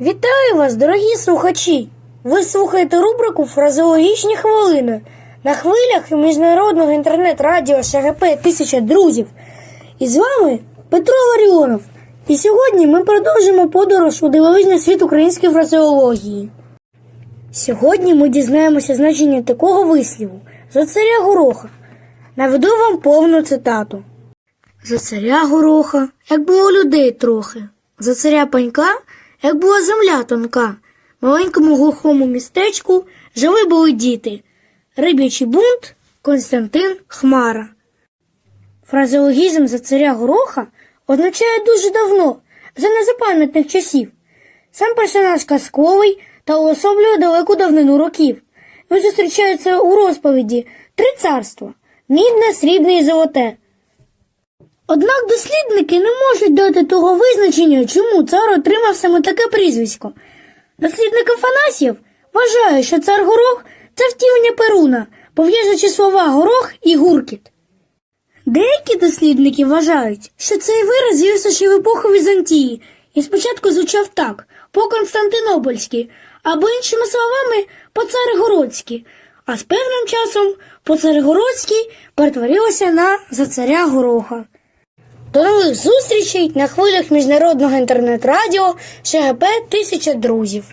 Вітаю вас, дорогі слухачі! Ви слухаєте рубрику Фразеологічні хвилини на хвилях міжнародного інтернет-радіо ШГП Тисяча друзів. І з вами Петро Ларіонов. І сьогодні ми продовжимо подорож у дивовижний світ української фразеології. Сьогодні ми дізнаємося значення такого висліву за царя Гороха. Наведу вам повну цитату. За царя гороха, як було людей трохи, за царя панька, як була земля тонка. Маленькому глухому містечку жили були діти. Риб'ячий бунт Константин Хмара. Фразеологізм за царя гороха означає дуже давно, за незапам'ятних часів. Сам персонаж казковий та уособлює далеку давнину років. Він зустрічається у розповіді Три царства мідне, срібне і золоте. Однак дослідники не можуть дати того визначення, чому цар отримав саме таке прізвисько. Дослідник Афанасьєв вважає, що цар горох це втілення Перуна, пов'язуючи слова горох і гуркіт. Деякі дослідники вважають, що цей вираз з'явився ще в епоху Візантії і спочатку звучав так по Константинопольськи, або іншими словами по царегородськи, а з певним часом по царегородськи перетворилося на за царя гороха. До нових зустрічей на хвилях міжнародного інтернет-радіо ШГП Тисяча друзів.